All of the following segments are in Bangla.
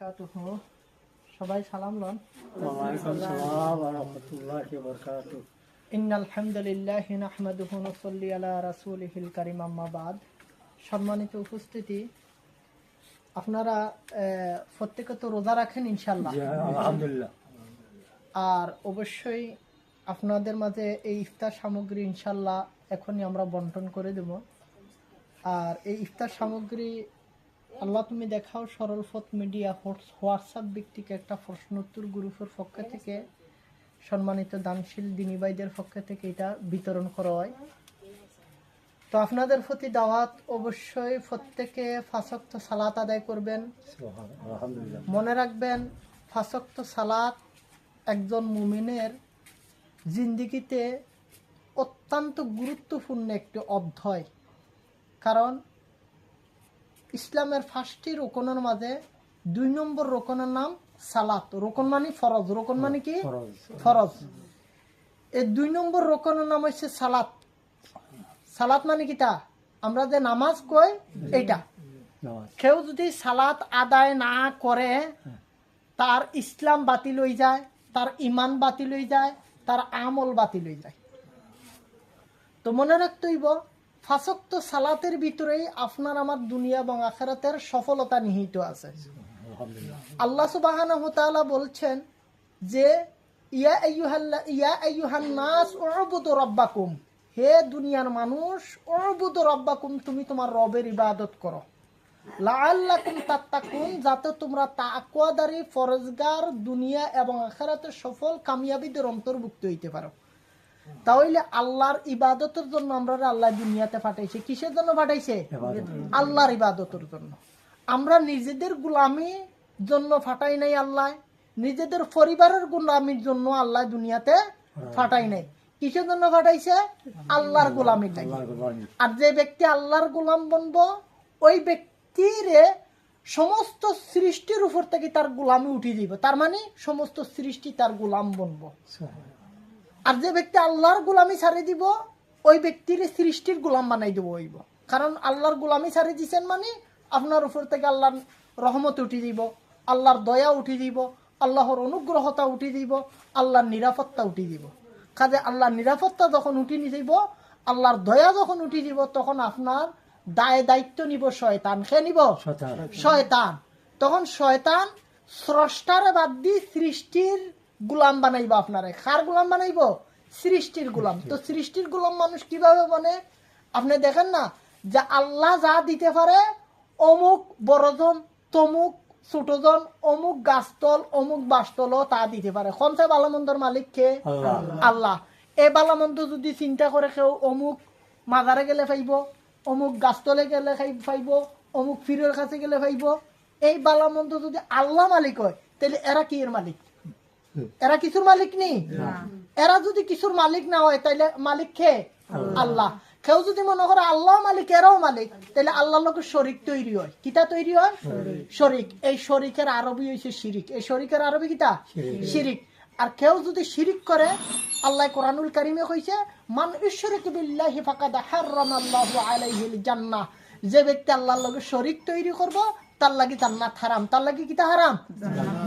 বারাকাতুহু। সবাই সালাম লন। ইন্নাল হামদুলিল্লাহ নাহমাদুহু ওয়া নুসাল্লি আলা রাসূলিহিল কারীম আম্মা বাদ। সম্মানিত উপস্থিতি আপনারা প্রত্যেকে তো রোজা রাখেন ইনশাল্লাহ আলহামদুলিল্লাহ। আর অবশ্যই আপনাদের মাঝে এই ইফতার সামগ্রী ইনশাল্লাহ এখনই আমরা বন্টন করে দেব। আর এই ইফতার সামগ্রী আল্লাহ তুমি দেখাও সরল পথ মিডিয়া হোয়াটসঅ্যাপ ভিত্তিক একটা প্রশ্নোত্তর গ্রুপের পক্ষ থেকে সম্মানিত দানশীল দিনীবাইদের পক্ষ থেকে এটা বিতরণ করা হয়। তো আপনাদের প্রতি দাওয়াত অবশ্যই প্রত্যেকে ফাঁসক্ত সালাত আদায় করবেন। মনে রাখবেন ফাঁসক্ত সালাত একজন মুমিনের জিন্দিগিতে অত্যন্ত গুরুত্বপূর্ণ একটি অধ্যায়। কারণ ইসলামের ফার্স্টটি রোকনের মাঝে দুই নম্বর রোকনের নাম সালাত। রোকন মানে ফরজ। রোকন মানে কি? ফরজ। ফরজ। এই দুই নম্বর রোকনের নাম হচ্ছে সালাত। সালাত মানে কিটা আমরা যে নামাজ কই এইটা। নামাজ। কেউ যদি সালাত আদায় না করে তার ইসলাম বাতিল হয়ে যায় তার ইমান বাতিল হয়ে যায় তার আমল বাতিল হয়ে যায়। তো মনে রাখতে হইব ফাঁসক্ত সালাতের ভিতরেই আপনার আমার দুনিয়া এবং আখেরাতের সফলতা নিহিত আছে। আল্লাহ তাআলা বলছেন যে ইয়া ইয়া আইয়ুহান নাস রাব্বাকুম। হে দুনিয়ার মানুষ উবুদু রাব্বাকুম তুমি তোমার রবের ইবাদত করো। লাআল্লাকুম তাত্তাকুন যাতে তোমরা তাকওয়াদারি ফরজগার দুনিয়া এবং আখিরাতে সফল কামিয়াবিদের অন্তর্ভুক্ত হইতে পারো। তাহলে আল্লাহর ইবাদতের জন্য আমরা আল্লাহ দুনিয়াতে পাঠাইছে। কিসের জন্য পাঠাইছে? আল্লাহর ইবাদতের জন্য। আমরা নিজেদের গুলামি জন্য ফাটাই নাই আল্লাহ। নিজেদের পরিবারের গুলামির জন্য আল্লাহ দুনিয়াতে ফাটাই নাই। কিসের জন্য ফাটাইছে? আল্লাহর গুলামির লাগে। আর যে ব্যক্তি আল্লাহর গোলাম বনব ওই ব্যক্তিরে সমস্ত সৃষ্টির উপর থেকে তার গোলামি উঠিয়ে দিব তার মানে সমস্ত সৃষ্টি তার গোলাম বনব আর যে ব্যক্তি আল্লাহর গোলামি ছাড়ি দিব ওই ব্যক্তির সৃষ্টির গোলাম বানাই দিব হইব। কারণ আল্লাহর গোলামি ছাড়ি দিছেন মানে আপনার উপর থেকে আল্লাহর রহমত উঠি দিব আল্লাহর দয়া উঠি দিব আল্লাহর অনুগ্রহতা উঠি দিব আল্লাহর নিরাপত্তা উঠি দিব। কাজে আল্লাহর নিরাপত্তা যখন উঠি দিব আল্লাহর দয়া যখন উঠি দিব তখন আপনার দায় দায়িত্ব নিব শয়তান। সে নিব? শয়তান। তখন শয়তান স্রষ্টারে বাদ দিয়ে সৃষ্টির গুলাম বানাইবো আপনারে। কার গুলাম বানাইবো? সৃষ্টির গুলাম। তো সৃষ্টির। গুলাম মানুষ কীভাবে বনে? আপনি দেখেন না? যে আল্লাহ যা দিতে পারে অমুক বড়জন তমুক ছোটজন অমুক গাছতল অমুক বাসতলও তা দিতে পারে। কনসে বালামন্দর মালিক কে? আল্লাহ। এই বালামন্দ যদি চিন্তা করে কেউ অমুক মাজারে গেলে পাইব অমুক গাছতলে গেলে পাইব অমুক ফিরের কাছে গেলে পাইব। এই বালামন্দ যদি আল্লাহ মালিক হয় তাহলে এরা কি এর মালিক? এরা কিছুর মালিক নেই। এরা যদি কিছুর মালিক না হয় তাহলে মালিক কে? আল্লাহ। কেউ যদি মনে করে আল্লাহ মালিক এরাও মালিক তাহলে আল্লাহর লোকের শরিক তৈরি হয়। কিতা তৈরি হয়? শরিক। এই শরিকের আরবি হয়েছে শিরিক। এই শরিকের আরবি কিতা? শিরিক। আর কেউ যদি শিরিক করে আল্লাহ কোরআনুল কারিমে কইছে মান ইশরিক বিল্লাহি ফাকাদ হারামাল্লাহু আলাইহিল জান্নাহ। যে ব্যক্তি আল্লাহর লগে শরিক তৈরি করব তার লাগি জান্নাত হারাম। তার লাগি কিতা হারাম?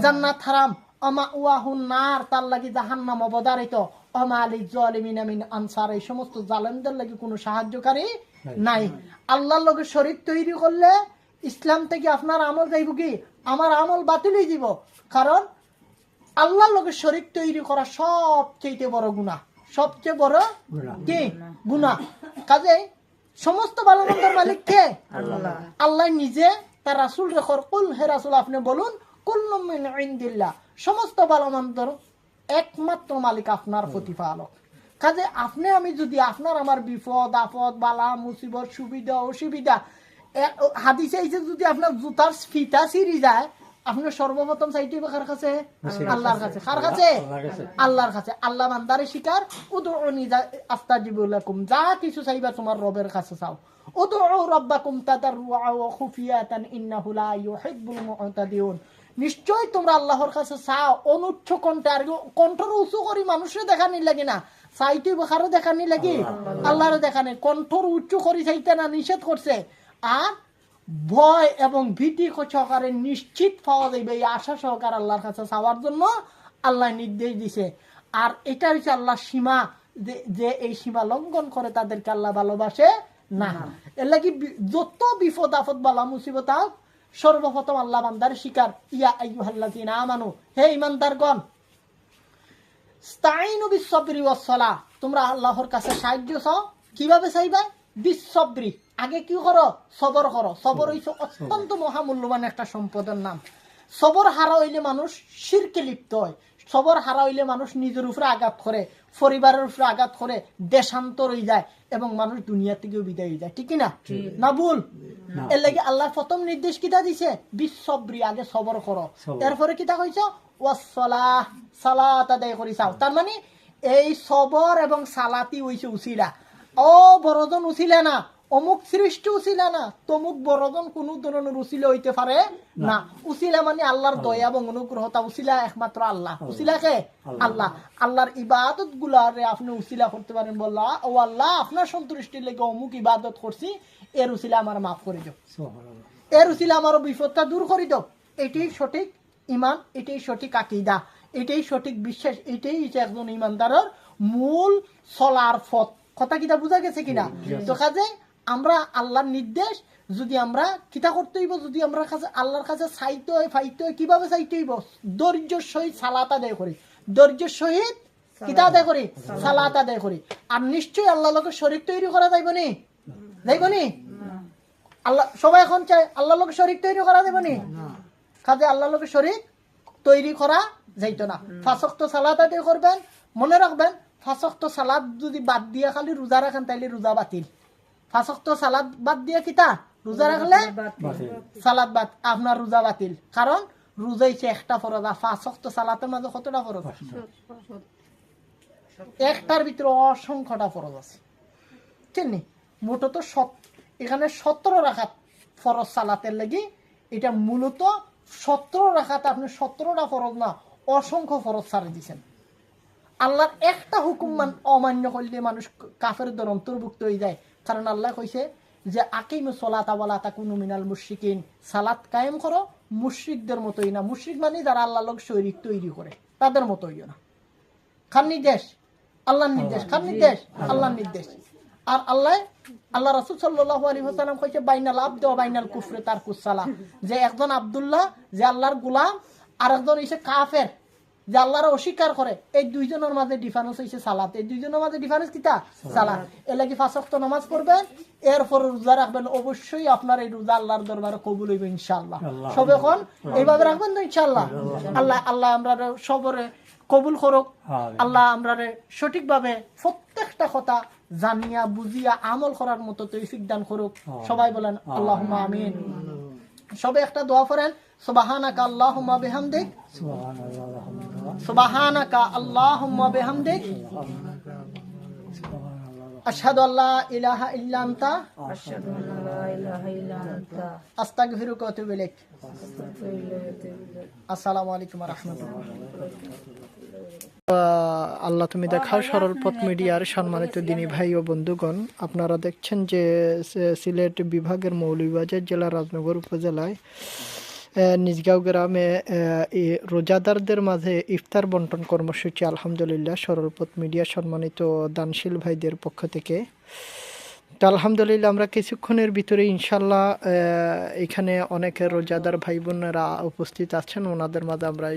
জান্নাত হারাম। অমা উয়াহুন নার তার লাগি জাহান্নাম অবদারিত। অমা আলি জালিমিন মিন আনসার এই সমস্ত জালেমদের লাগি কোনো সাহায্যকারী নাই। আল্লাহর লগে শরিক তৈরি করলে ইসলাম থেকে আপনার আমল যাইব কি? আমার আমল বাতিল হয়ে যাব কারণ আল্লাহর লগে শরিক তৈরি করা সবচেয়ে বড় গুনাহ। সবচেয়ে বড় কি? গুনাহ। কাজে সমস্ত ভালো মন্দের মালিক কে? আল্লাহ নিজে তার রাসুল রেখর কুল হে রাসুল আপনি বলুন কুল্লুম মিন ইনদিল্লাহ। সমস্ত ভালো মন্দের একমাত্র মালিক আপনার প্রতিপালক। কাজে আপনি আমি যদি আপনার আমার বিপদ আপদ বালা মুসিবত সুবিধা অসুবিধা এ- হাদিসে এসে যদি আপনার জুতার ফিতা ছিঁড়ি যায় আপনি সর্বপ্রথম চাইতে কার কাছে? আল্লাহর কাছে। কার কাছে? আল্লাহর কাছে। আল্লাহ বান্দারে শিকার। আস্তাজিবুলাকুম যা কিছু চাইবা তোমার রবের কাছে চাও। উদুউ রাব্বাকুম তাদাররুআ ওয়া খুফিয়াতান ইন্নাহু লা ইউহিব্বুল মুতাদিউন। নিশ্চয় তোমরা আল্লাহর কাছে চাও অনুচ্ছ কণ্ঠে আর কণ্ঠর উঁচু করি মানুষের দেখানি লাগে না। চাইতে বখারও দেখানি লাগি আল্লাহরে দেখানি কণ্ঠর উচ্চ করি চাইতে না নিষেধ করছে আর ভয় এবং ভীতি সহকারে নিশ্চিত পাওয়া যাইবে এই আশা সহকারে আল্লাহর কাছে চাওয়ার জন্য আল্লাহ নির্দেশ দিছে। আর এটা হচ্ছে আল্লাহ সীমা যে- যে এই সীমা লঙ্ঘন করে তাদেরকে আল্লাহ ভালোবাসে না। এর লাগি যত বিপদ আপদ বালা মুসিবত সর্বপ্রথম আল্লাহ বান্দার শিকার। ইয়া আইয়ুহাল্লাযিনা হে ইমানদারগণ স্তাইনু তোমরা আল্লাহর কাছে সাহায্য চাও? কীভাবে চাইবা? বিশ্বরি আগে কি করো? সবর করো। সবর হইছে অত্যন্ত মহামূল্যবান একটা সম্পদের নাম। সবর হারা হইলে মানুষ শিরকে লিপ্ত হয়। সবর হারা হইলে মানুষ নিজের উপরে আঘাত করে পরিবারের উপরে আঘাত করে দেশান্তর হয়ে যায় এবং মানুষ দুনিয়া থেকেও বিদায় হয়ে যায়। ঠিক না না ভুল? এর লাগে আল্লাহ প্রথম নির্দেশ কিতা দিছে? বিশ্বব্রি আগে সবর করো। এরপরে কিতা কইছ? ওয়াসসালাহ সালাত আদায় করি চাও। তার মানে এই সবর এবং সালাতি হইছে উসিলা। ও বড়জন উসিলা না। অমুক সৃষ্টি উচিলা না তমুক বড়জন কোন ধরনের উসিলা হইতে পারে? না। উচিলা মানে আল্লাহর দয়া এবং অনুগ্রহতা উসিলা একমাত্র আল্লাহ। উসিলা কে? আল্লাহ। আল্লাহর ইবাদত গুলারে আপনি উসিলা করতে পারেন বললা। ও আল্লাহ আপনার সন্তুষ্টির লেগে অমুক ইবাদত করছি এর উসিলা আমার মাফ করে দিও এর উচিলে আমারও বিপদটা দূর করি দাও এটাই সঠিক ইমান এটাই সঠিক আকিদা এটাই সঠিক বিশ্বাস এটাই হচ্ছে একজন ইমানদারের মূল চলার পথ। কথা কিটা বোঝা গেছে কিনা? তো কাজে আমরা আল্লাহর নির্দেশ যদি আমরা কিতা করতে হইব যদি আমরা কাছে আল্লাহর কাছে চাইতে হয় ফাইতে হয় কীভাবে চাইতে হইব? ধৈর্যের সহিত সালাত আদায় করি। ধৈর্যের সহিত কিতা আদায় করি? সালাত আদায় করি। আর নিশ্চয়ই আল্লাহ লোকের শরীর তৈরি করা যাইব নি? যাইব নি? আল্লাহ সবাই এখন চায় আল্লাহ লোক শরীর তৈরি করা দেবে নি? কাজে আল্লাহ লোকের শরীর তৈরি করা যাইতো না। ফাঁসক্ত সালাদ আদায় করবেন মনে রাখবেন ফাঁসক্ত সালাদ যদি বাদ দিয়ে খালি রোজা রাখেন তাইলে রোজা বাতিল। ফাঁসক্ত সালাদ বাদ দিয়ে কিতা? রোজা রাখলে সালাদ বাদ আপনার রোজা বাতিল। কারণ রোজা হচ্ছে একটা ফরজ আর ফাঁসক্ত সালাতের মাঝে কতটা ফরজ একটার ভিতরে অসংখ্যটা ফরজ আছে। চিনি এখানে সতেরো রাখাত ফরজ সালাতের লাগি এটা মূলত সতেরো রাখাতে আপনি সতেরোটা ফরজ না অসংখ্য ফরজ সারে দিছেন। আল্লাহর একটা হুকুম মান অমান্য করলে মানুষ কাফের দর অন্তর্ভুক্ত হয়ে যায়। কারণ আল্লাহ কইছে যে আকিম সলাতা বলা তা কোনো মিনাল মুশরিকিন। সালাত কায়েম করো, মুশরিকদের মতোই না। মুশরিক মানে যারা আল্লাহ লোক শরীর তৈরি করে, তাদের মতোই না। খান নির্দেশ, আল্লাহর নির্দেশ, খান নির্দেশ, আল্লাহর নির্দেশ। আর আল্লাহ আল্লাহ রসুল হাসালাম কইছে, বাইনাল আব্দ বাইনাল কুফরে তার কুসালা যে একজন আব্দুল্লাহ, যে আল্লাহর গুলাম আর একজন হইছে কাফের। যে আল্লাহর অস্বীকার করে এই দুইজনের মাঝে ডিফারেন্স হইছে সালাত। এই দুইজনের মাঝে ডিফারেন্স কিতা? সালাত। এর লাগি ফাঁসক্ত নামাজ পড়বেন এরপর রোজা রাখবেন। অবশ্যই আপনার এই রোজা আল্লাহর দরবারে কবুল হইবে ইনশাআল্লাহ। আল্লাহ। সব এখন এইভাবে রাখবেন তো ইনশাআল্লাহ? আল্লাহ আল্লাহ আমরা সবরে কবুল করুক। আল্লাহ আমরা সঠিকভাবে প্রত্যেকটা কথা জানিয়া বুঝিয়া আমল করার মতো তৌফিক দান করুক। সবাই বলেন আল্লাহ আমিন। সবে একটা দোয়া করেন সুবাহানাকা আল্লাহুম্মা বিহামদিক। সুবহানাল্লাহ। সুবাহানাকা আল্লাহুম্মা বিহামদিক। আশহাদু আল্লা ইলাহা ইল্লা আনতা। আশহাদু ইলাহা ইল্লা আনতা। আস্তাগফিরুকা ওয়া ইলাইক। আসসালামু আলাইকুম ওয়া রাহমাতুল্লাহ। আল্লাহ তুমি দেখাও সরল পথ মিডিয়ার সম্মানিত দিনী ভাই ও বন্ধুগণ। আপনারা দেখছেন যে সিলেট বিভাগের মৌলভীবাজার জেলা রাজনগর উপজেলায় নিজগাঁও গ্রামে রোজাদারদের মাঝে ইফতার বন্টন কর্মসূচি, আলহামদুলিল্লাহ, সরলপথ মিডিয়া সম্মানিত দানশীল ভাইদের পক্ষ থেকে। তো আলহামদুলিল্লাহ, আমরা কিছুক্ষণের ভিতরে ইনশাল্লাহ এখানে অনেক রোজাদার ভাই বোনেরা উপস্থিত আছেন। ওনাদের মাঝে আমরা